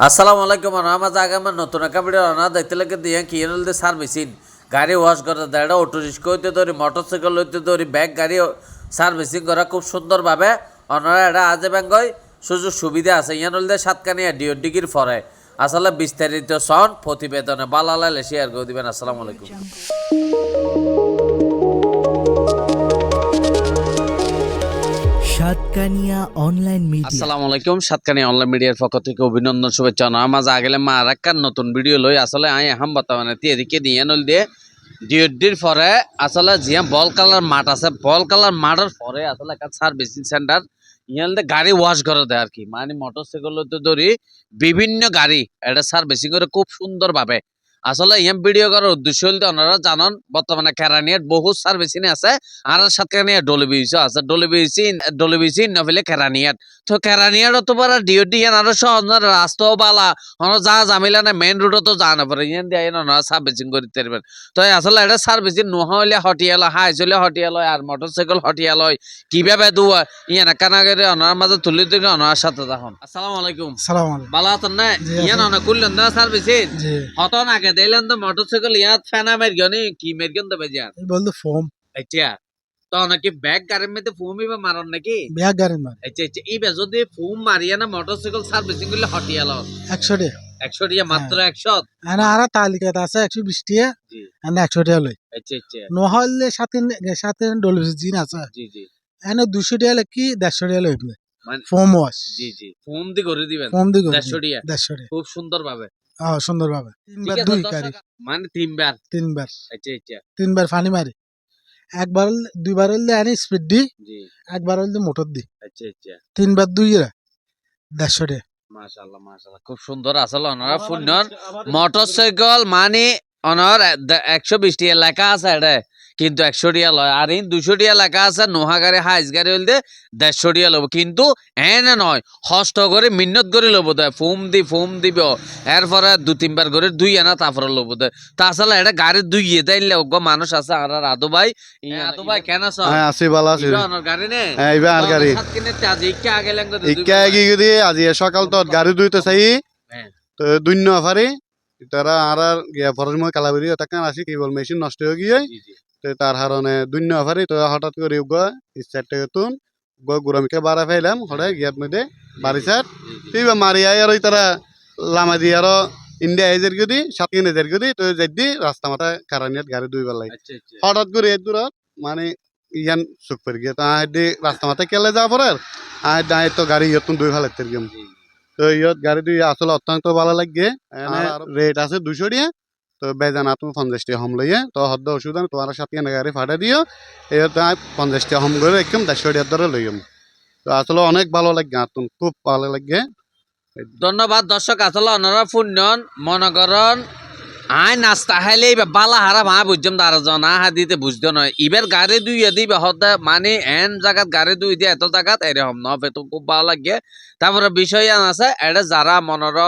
আসসালামু আলাইকুম আমার আগামী নতুন একটা ভিডিও না দেখতে লাগে দিয়ে কি এনল সার্ভিসিং গাড়ি ওয়াশ দেয় এটা অটো রিক্সা হইতে ধরি মোটরসাইকেল হইতে ধরি ব্যাগ গাড়ি সার্ভিসিং করা খুব সুন্দরভাবে। অনারা এটা আজে ব্যাঙ্গয় সুযোগ সুবিধা আছে। ইয়ান হলদে সাতকানিয়া ডিও ডিগির ফরে আসলে বিস্তারিত সন, প্রতিবেদনে বালালালে শেয়ার করে দিবেন। আসসালামু আলাইকুম। সাতকানিয়া অনলাইন মিডিয়া আসসালামু আলাইকুম সাতকানি অনলাইন মিডিয়ার পক্ষ থেকে অভিনন্দন, শুভেচ্ছা না মাঝে আগেলে মা আর নতুন ভিডিও লই। আসলে আই আহাম বর্তমানে তিয়েদিকে দিয়ে নল দিয়ে ডিওডির পরে আসলে জিয়া বল কালার মাঠ আছে। বল কালার মাঠের পরে আসলে একটা সার্ভিসিং সেন্টার ইয়ালতে গাড়ি ওয়াশ করে দেয় আর কি। মানে মোটরসাইকেল হতে ধরি বিভিন্ন গাড়ি, এটা সার্ভিসিং করে খুব সুন্দরভাবে। আসলে ইয়াম ভিডিও করার উদ্দেশ্য হলতে ওনারা জানান বর্তমানে কেরানিয়ার বহু সার্ভিসিং আছে আর সাথে নিয়ে ডলিবিসও আছে। ডলিবিসি ডলিবিসি নফেলে কেরানিয়ার তো কেরানিয়ার তো পারা ডিও ডিয়ান আর সহজ না রাস্তাও বালা। হনো যা জামিলা না মেইন রোডও তো যা না পারে ইয়ান দিয়ে না সার্ভিসিং করে পারবেন তো আসলে এটা সার্ভিসিং নোহা হইলে হটিয়া লয় হাই চলে হটিয়া লয় আর মোটরসাইকেল হটিয়া লয় কীভাবে দুয়া ইয়ান কানা করে ওনার মাঝে তুলি তুলি ওনার সাথে তখন আসসালামু আলাইকুম। সালাম ভালো আছেন না? ইয়ান অনেক করলেন না সার্ভিসিং হতন আগে দিলেন তো মোটরসাইকেল ইয়াত ফেনা মেরগনি কি মেরগন তো বেজার এই বলতো ফোম আচ্ছা তো নাকি ব্যাগ গাড়ির মধ্যে বা মারন নাকি? ব্যাগ গাড়ি মার আচ্ছা আচ্ছা এইবার যদি ফুম মারিয়া না মোটরসাইকেল সার্ভিসিং করলে হটিয়া টাকা টিয়া মাত্র একশো এনে আর তালিকাতে আছে একশো বিশ টাকা জি। এনে একশো টাকা লই আচ্ছা আচ্ছা নহলে সাথে সাথে ডলিভারি জিন আছে। জি জি। এনে দুশো টাকা কি দেড়শো টাকা লই মানে ফোম ওয়াশ জি জি। ফোম দি করে দিবেন। ফোম দি দেড়শো টিয়া দেড়শো টাকা খুব সুন্দর ভাবে হ্যাঁ সুন্দর ভাবে তিনবার দুই কারি মানে তিনবার? তিনবার। আচ্ছা আচ্ছা। তিনবার পানি মারি। একবার দুইবার হলে আনি স্পিড দি একবার হলে মোটর দি। আচ্ছা আচ্ছা। তিনবার দুই রা দেড়শো টাকা মাশাআল্লাহ মাশাআল্লাহ। খুব সুন্দর আসলে ওনারা ফুন্নর মোটরসাইকেল মানে অনার একশো বিশটি এলাকা লেখা আছে এটা কিন্তু একশো টিয়া লয়। আর ইন দুশো টিয়া লেখা আছে নোহা গাড়ি হাইস গাড়ি হইলে দেড়শো টিয়া লব কিন্তু এনে নয় হস্ত করে মিন্নত করে লব দেয় ফোম দি ফোম দিব। এরপরে দু তিনবার করে দুই আনা তারপরে লব দেয় তাছাড়া এটা গাড়ি দুই ইয়ে তাইলে ওগো মানুষ আছে আর আর আদু ভাই ই আদু ভাই কেন আছো? হ্যাঁ আছি ভালো আছি। গাড়ি নে। হ্যাঁ ইবা আর গাড়ি। ইকা আগে লেঙ্গ ইকা কি করি আজি সকাল তো গাড়ি দুইতে চাই। হ্যাঁ। তো দুন্য আফারি তারা আর আর গিয়া ফরের মই কালাবারি তাকে আসি কি বল মেশিন নষ্ট হয়ে গিয়ে তো তার হারণে দুন্য আফারি তো হঠাৎ করে গো ইচ্ছার থেকে তুন গো গুরামিকে বাড়া ফেলাম হঠাৎ গিয়ার মধ্যে বাড়ি সার তুই মারি আই আর ওই তারা লামা দিয়ে আর ইন্ডিয়া এজের গদি সাত এজের গদি তো যাই রাস্তা মাথায় কারানিয়াত গাড়ি দুই বেলাই আচ্ছা আচ্ছা। হঠাৎ করে এর দূরত মানে ইয়ান চুপ করে গিয়ে তা রাস্তা মাথায় কেলে যা পরে আর দাঁড়িয়ে তো গাড়ি ইয়তুন দুই ভালো গেম। জি, জি। তো ইয়ত গাড়ি দুই আসলে অত্যন্ত ভালো লাগে রেট আছে দুশো দিয়ে তো বেজানা তুমি পঞ্চাশ টাকা হম লইয়ে, তো হদ্দ ওষুধ আমি তোমার সাথে গাড়ি ফাটা দিও এর পঞ্চাশ টাকা হম করে একদম দেড়শো টাকার ধরে লইম তো আসলে অনেক ভালো লাগে, আতুন খুব ভালো লাগে। ধন্যবাদ দর্শক, আসলে ওনারা ফুন্নন মনে করেন আই নাস্তা খাইলে এবার বালা হারা মা বুঝতাম তার জন আহা দিতে বুঝতো নয় এবার গাড়ি দুই দিবে হতে মানে এন জায়গাত গাড়ি দুই দিয়ে এত জায়গাত এরকম ন তো খুব ভালো লাগে। তারপরে বিষয় আছে এটা যারা মনের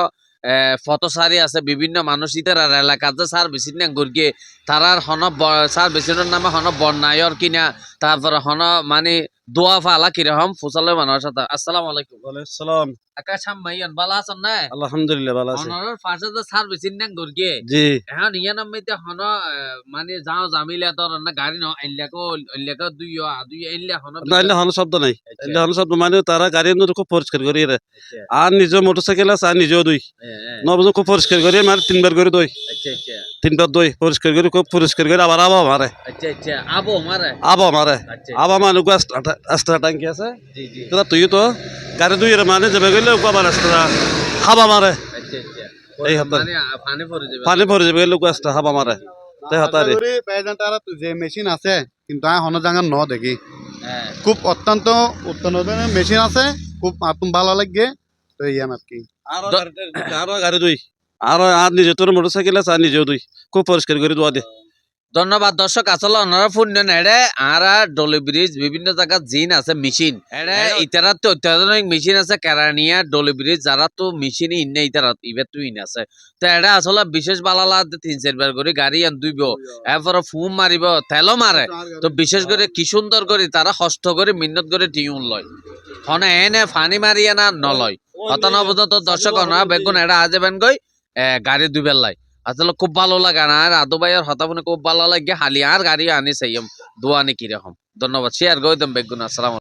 ফটোসারি আছে, বিভিন্ন মানুষ ইতার এলাকাত যে বেশি না তারার হন সার্ভিসিংয়ের নামে হন বন্যায়র কিনা তারপরে হন মানে দোয়া ফালা কীরকম ফুসালে মানুষের সাথে আসসালামু আলাইকুম। আকাশ মাইয়ান ভালো আছেন না? আলহামদুলিল্লাহ ভালো অনরের পাশে যে সার্ভিসিং না গরগে জি। এখন ইয়া নামিতে হন মানে যাও জামিলা তোর না গাড়ি ন আইলাকো আইলাকো দুই দুই আইলা হন নাইলে হন শব্দ নাই। এলে হন শব্দ মানে তারা গাড়ি এনে খুব পরিষ্কার করি রে আচ্ছা। আর নিজের মোটরসাইকেল আছে আর নিজেও দুই। নবজন খুব পরিষ্কার করি মানে তিনবার করে দই। আচ্ছা আচ্ছা। তিনবার দই পরিষ্কার করি খুব পরিষ্কার করে আবার আবা মারে। আচ্ছা আচ্ছা। আবো মারে? আবা মারে। আচ্ছা আবা মানে এক্সট্রা ট্যাঙ্কি আছে। জি জি। তোরা তুই তো গাড়ি দুই মানে যাবে গেলে আবার এক্সট্রা হাবা মারে। আচ্ছা আচ্ছা। এই হাতে। মানে পানি পড়ে যাবে। পানি ভরে যাবে গেলে এক্সট্রা হাবা মারে। তাই হতারে যে মেশিন আছে কিন্তু আমি হন জায়গা ন দেখি। হ্যাঁ। খুব অত্যন্ত উত্তম মেশিন আছে খুব আতুম ভালো লাগে তো ইয়ান আর কি। আরও গাড়ি- আরও গাড়ি দুই। আর আর নিজে তোর মোটরসাইকেল আছে আর নিজেও দুই। খুব পরিষ্কার করে দোয়া দে। ধন্যবাদ দর্শক আসলে ওনারা পুণ্য নেড়ে আর ডলি ব্রিজ বিভিন্ন জায়গা জিন আছে মেশিন। এড়ে ইতারা তো অত্যাধুনিক মেশিন আছে কেরানিয়া ডলি ব্রিজ যারা তো মেশিন ইন্নে ইতারা ইবে তো ইন আছে। তো এটা আসলে বিশেষ বালালা তিন চারবার করে গাড়ি আন দুইব এরপরে ফুম মারিব তেলও মারে। তো বিশেষ করে কি সুন্দর করে তারা কষ্ট করে মিন্নত করে টিউন লয়। হনে এনে ফানি মারিয়ে না নলয়। হতন অবদত দর্শক না বেগুন এটা আজে বেন গই এ, গাড়ি দুইবার লাই আসলে খুব ভালো লাগে না। আর আদু ভাইয়ের হতাবনে খুব ভালো লাগে। হালি আর গাড়ি আনিস দোয়া নাকি রকম ধন্যবাদ। শেয়ার করে দেন বেগুন। আসসালাম